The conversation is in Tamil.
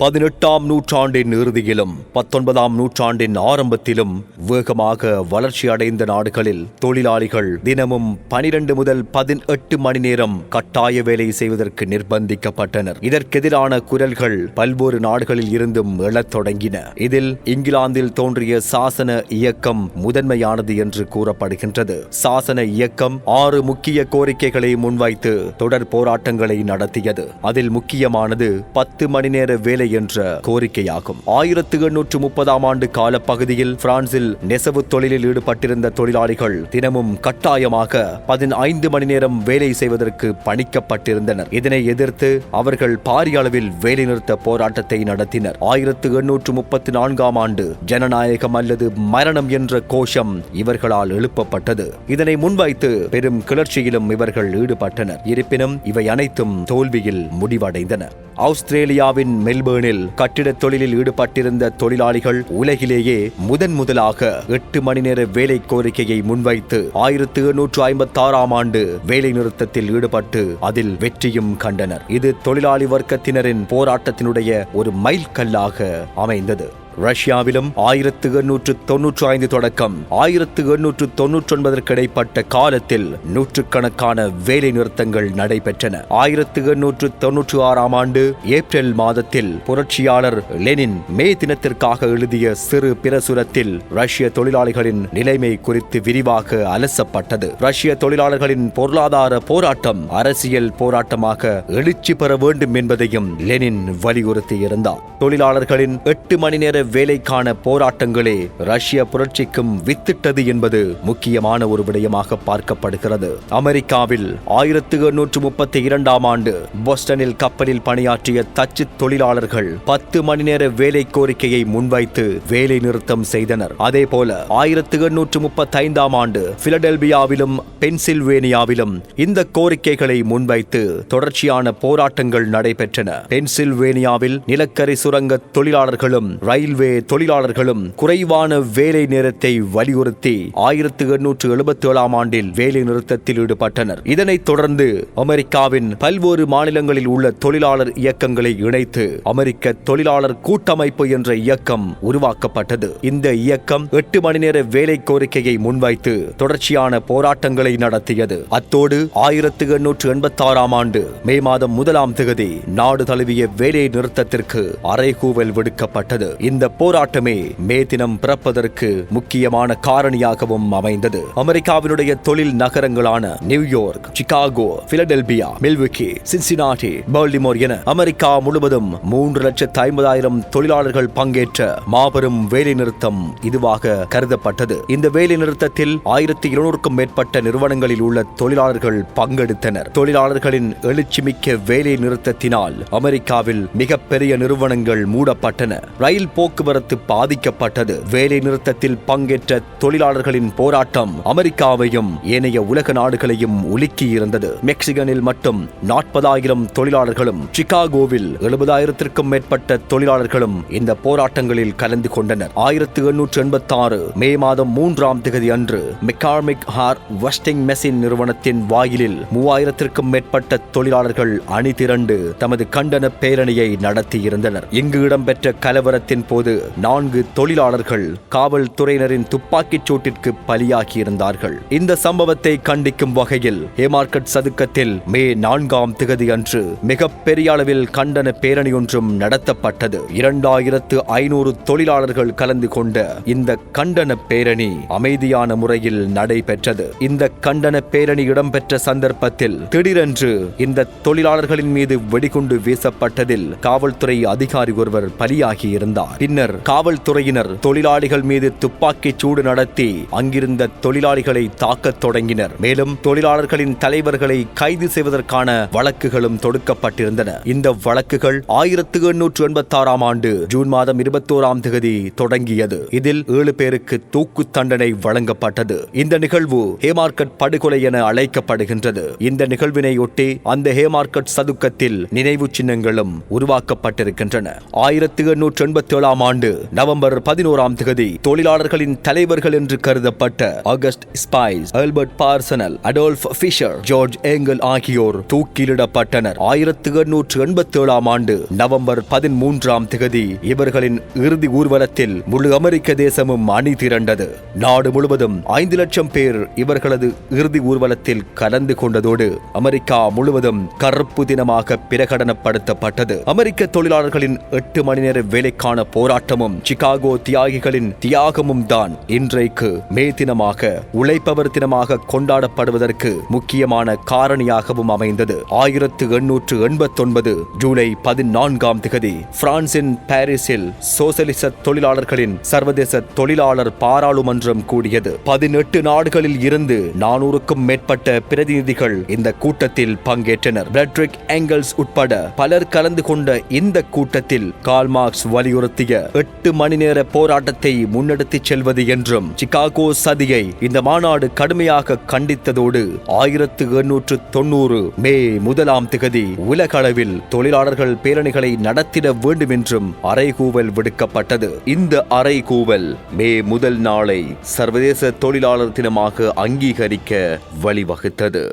பதினெட்டாம் நூற்றாண்டின் இறுதியிலும் பத்தொன்பதாம் நூற்றாண்டின் ஆரம்பத்திலும் வேகமாக வளர்ச்சி அடைந்த நாடுகளில் தொழிலாளிகள் தினமும் பனிரெண்டு முதல் பதினெட்டு மணி நேரம் கட்டாய வேலை செய்வதற்கு நிர்பந்திக்கப்பட்டனர். இதற்கெதிரான குரல்கள் பல்வேறு நாடுகளில் இருந்தும் எழத் தொடங்கின. இதில் இங்கிலாந்தில் தோன்றிய சாசன இயக்கம் முதன்மையானது என்று கூறப்படுகின்றது. சாசன இயக்கம் ஆறு முக்கிய கோரிக்கைகளை முன்வைத்து தொடர் போராட்டங்களை நடத்தியது. அதில் முக்கியமானது பத்து மணி நேர வேலை என்ற கோரிக்கையாகும். ஆயிரத்து எண்ணூற்று முப்பதாம் ஆண்டு காலப்பகுதியில் பிரான்சில் நெசவு தொழிலில் ஈடுபட்டிருந்த தொழிலாளிகள் தினமும் கட்டாயமாக பதினைந்து மணி நேரம் வேலை செய்வதற்கு பணிக்கப்பட்டிருந்தனர். இதனை எதிர்த்து அவர்கள் பாரிய அளவில் வேலைநிறுத்த போராட்டத்தை நடத்தினர். ஆயிரத்து எண்ணூற்று முப்பத்தி நான்காம் ஆண்டு ஜனநாயகம் அல்லது மரணம் என்ற கோஷம் இவர்களால் எழுப்பப்பட்டது. இதனை முன்வைத்து பெரும் கிளர்ச்சியிலும் இவர்கள் ஈடுபட்டனர். இருப்பினும் இவை அனைத்தும் தோல்வியில் முடிவடைந்தன. ஆஸ்திரேலியாவின் மெல்பேர்னில் கட்டிடத் தொழிலில் ஈடுபட்டிருந்த தொழிலாளிகள் உலகிலேயே முதன் முதலாக எட்டு மணி நேர வேலை கோரிக்கையை முன்வைத்து ஆயிரத்து எண்ணூற்று ஐம்பத்தி ஆறாம் ஆண்டு வேலை நிறுத்தத்தில் ஈடுபட்டு அதில் வெற்றியும் கண்டனர். இது தொழிலாளி வர்க்கத்தினரின் போராட்டத்தினுடைய ஒரு மைல்கல்லாக அமைந்தது. ரஷ்யாவிலும் ஆயிரத்து எண்ணூற்று தொன்னூற்று ஐந்து தொடக்கம் ஆயிரத்து எண்ணூற்று தொன்னூற்றி ஒன்பதற்கு இடைப்பட்ட காலத்தில் நூற்றுக்கணக்கான வேலை நிறுத்தங்கள் நடைபெற்றன. ஆயிரத்து எண்ணூற்று தொன்னூற்று ஆறாம் ஆண்டு ஏப்ரல் மாதத்தில் புரட்சியாளர் லெனின் மே தினத்திற்காக எழுதிய சிறு பிரசுரத்தில் ரஷ்ய தொழிலாளிகளின் நிலைமை குறித்து விரிவாக அலசப்பட்டது. ரஷ்ய தொழிலாளர்களின் பொருளாதார போராட்டம் அரசியல் போராட்டமாக எழுச்சி பெற வேண்டும் என்பதையும் லெனின் வலியுறுத்தியிருந்தார். தொழிலாளர்களின் எட்டு மணி நேர வேலைக்கான போராட்டங்களே ரஷ்ய புரட்சிக்கும் வித்திட்டது என்பது முக்கியமான ஒரு விடயமாக பார்க்கப்படுகிறது. அமெரிக்காவில் ஆயிரத்து எண்ணூற்று முப்பத்தி இரண்டாம் ஆண்டு போஸ்டனில் கப்பலில் பணியாற்றிய தச்சு தொழிலாளர்கள் பத்து மணி நேர வேலை கோரிக்கையை முன்வைத்து வேலை நிறுத்தம் செய்தனர். அதே போல ஆயிரத்து எண்ணூற்று முப்பத்தி ஐந்தாம் ஆண்டு பிலடெல்பியாவிலும் பென்சில்வேனியாவிலும் இந்த கோரிக்கைகளை முன்வைத்து தொடர்ச்சியான போராட்டங்கள் நடைபெற்றன. பென்சில்வேனியாவில் நிலக்கரி சுரங்க தொழிலாளர்களும் ரயில் ரயில்வே தொழிலாளர்களும் குறைவான வேலை நேரத்தை வலியுறுத்தி ஆயிரத்து எண்ணூற்று எழுபத்தி ஏழாம் ஆண்டில் வேலை நிறுத்தத்தில் ஈடுபட்டனர். இதனைத் தொடர்ந்து அமெரிக்காவின் பல்வேறு மாநிலங்களில் உள்ள தொழிலாளர் இயக்கங்களை இணைத்து அமெரிக்க தொழிலாளர் கூட்டமைப்பு என்ற இயக்கம் உருவாக்கப்பட்டது. இந்த இயக்கம் எட்டு மணி நேர வேலை கோரிக்கையை முன்வைத்து தொடர்ச்சியான போராட்டங்களை நடத்தியது. அத்தோடு ஆயிரத்து எண்ணூற்று எண்பத்தி ஆறாம் ஆண்டு மே மாதம் முதலாம் தேதி நாடு தழுவிய வேலை நிறுத்தத்திற்கு அறைகூவல் விடுக்கப்பட்டது. இந்த போராட்டமே மே தினம் பிறப்பதற்கு முக்கியமான காரணியாகவும் அமைந்தது. அமெரிக்காவினுடைய தொழில் நகரங்களான New York Chicago Philadelphia Milwaukee Cincinnati Baltimore என அமெரிக்கா முழுவதும் மூன்று லட்சத்து ஐம்பதாயிரம் தொழிலாளர்கள் பங்கேற்ற மாபெரும் வேலை நிறுத்தம் இதுவாக கருதப்பட்டது. இந்த வேலை நிறுத்தத்தில் ஆயிரத்தி இருநூறுக்கும் மேற்பட்ட நிறுவனங்களில் உள்ள தொழிலாளர்கள் பங்கெடுத்தனர். தொழிலாளர்களின் எழுச்சிமிக்க வேலை நிறுத்தத்தினால் அமெரிக்காவில் மிகப்பெரிய நிறுவனங்கள் மூடப்பட்டன. ரயில் போக்குவரத்து பாதிக்கப்பட்டது. வேலை நிறுத்தத்தில் பங்கேற்ற தொழிலாளர்களின் போராட்டம் அமெரிக்காவையும் ஏனைய உலக நாடுகளையும் உலுக்கி இருந்தது மெக்சிகனில் மட்டும் நாற்பதாயிரம் தொழிலாளர்களும் சிகாகோவில் எழுபதாயிரத்திற்கும் மேற்பட்ட தொழிலாளர்களும் இந்த போராட்டங்களில் கலந்து கொண்டனர். ஆயிரத்து எண்ணூற்று எண்பத்தி ஆறு மே மாதம் மூன்றாம் தேதி அன்று மெக்கார்மிக் ஹார் வஸ்டிங் மெஷின் நிறுவனத்தின் வாயிலில் மூவாயிரத்திற்கும் மேற்பட்ட தொழிலாளர்கள் அணி திரண்டு தமது கண்டன பேரணியை நடத்தியிருந்தனர். இங்கு இடம்பெற்ற கலவரத்தின் போது நான்கு தொழிலாளர்கள் காவல்துறையினரின் துப்பாக்கிச் சூட்டிற்கு பலியாகியிருந்தார்கள். இந்த சம்பவத்தை கண்டிக்கும் வகையில் ஹேமார்கட் சதுக்கத்தில் மே நான்காம் திகதி அன்று மிகப்பெரிய அளவில் கண்டன பேரணி ஒன்றும் நடத்தப்பட்டது. இரண்டாயிரத்து ஐநூறு தொழிலாளர்கள் கலந்து கொண்ட இந்த கண்டன பேரணி அமைதியான முறையில் நடைபெற்றது. இந்த கண்டன பேரணி இடம்பெற்ற சந்தர்ப்பத்தில் திடீரென்று இந்த தொழிலாளர்களின் மீது வெடிகுண்டு வீசப்பட்டதில் காவல்துறை அதிகாரி ஒருவர் பலியாகியிருந்தார். பின்னர் காவல்துறையினர் தொழிலாளிகள் மீது துப்பாக்கிச் சூடு நடத்தி அங்கிருந்த தொழிலாளிகளை தாக்கத் தொடங்கினர். மேலும் தொழிலாளர்களின் தலைவர்களை கைது செய்வதற்கான வழக்குகளும் தொடுக்கப்பட்டிருந்தன. இந்த வழக்குகள் ஆயிரத்து எண்ணூற்று எண்பத்தி ஆறாம் ஆண்டு ஜூன் மாதம் இருபத்தோராம் தேதி தொடங்கியது. இதில் ஏழு பேருக்கு தூக்கு தண்டனை வழங்கப்பட்டது. இந்த நிகழ்வு ஹேமார்கட் படுகொலை என அழைக்கப்படுகின்றது. இந்த நிகழ்வினை ஒட்டி அந்த ஹேமார்கட் சதுக்கத்தில் நினைவு சின்னங்களும் உருவாக்கப்பட்டிருக்கின்றன. ஆயிரத்து எண்ணூற்று எண்பத்தி ஏழாம் ஆறாம் ஆண்டு நவம்பர் பதினோராம் திகதி தொழிலாளர்களின் தலைவர்கள் என்று கருதப்பட்ட August Spies Albert Parsons Adolph Fischer George Engel ஆகியோர் தூக்கிலிடப்பட்டனர். ஆயிரத்து எண்ணூற்று எண்பத்தி ஏழாம் ஆண்டு நவம்பர் பதிமூன்றாம் திகதி இவர்களின் இறுதி ஊர்வலத்தில் முழு அமெரிக்க தேசமும் அணி திரண்டது. நாடு முழுவதும் ஐந்து லட்சம் பேர் இவர்களது இறுதி ஊர்வலத்தில் கலந்து கொண்டதோடு அமெரிக்கா முழுவதும் கருப்பு தினமாக பிரகடனப்படுத்தப்பட்டது. அமெரிக்க தொழிலாளர்களின் எட்டு மணி நேர வேலைக்கான போராட்டமும் சிகாகோ தியாகிகளின் தியாகமும் தான் இன்றைக்கு மே தினமாக உழைப்பவர் தினமாக கொண்டாடப்படுவதற்கு முக்கியமான காரணியாகவும் அமைந்தது. ஆயிரத்து எண்ணூற்று எண்பத்தொன்பது ஜூலை பதினான்காம் திகதி பிரான்சின் பாரிஸில் சோசலிச தொழிலாளர்களின் சர்வதேச தொழிலாளர் பாராளுமன்றம் கூடியது. பதினெட்டு நாடுகளில் இருந்து நானூறுக்கும் மேற்பட்ட பிரதிநிதிகள் இந்த கூட்டத்தில் பங்கேற்றனர். பிரெட்ரிக் ஏங்கல்ஸ் உட்பட பலர் கலந்து கொண்ட இந்த கூட்டத்தில் கால்மார்க்ஸ் வலியுறுத்திய எட்டு மணி நேர போராட்டத்தை முன்னெடுத்துச் செல்வது என்றும் சிகாகோ சதியை இந்த மாநாடு கடுமையாக கண்டித்ததோடு ஆயிரத்து எண்ணூற்று தொண்ணூறு மே முதலாம் திகதி உலகளவில் தொழிலாளர்கள் பேரணிகளை நடத்திட வேண்டும் என்றும் அறைகூவல் விடுக்கப்பட்டது. இந்த அறைகூவல் மே முதல் நாளை சர்வதேச தொழிலாளர் தினமாக அங்கீகரிக்க வழிவகுத்தது.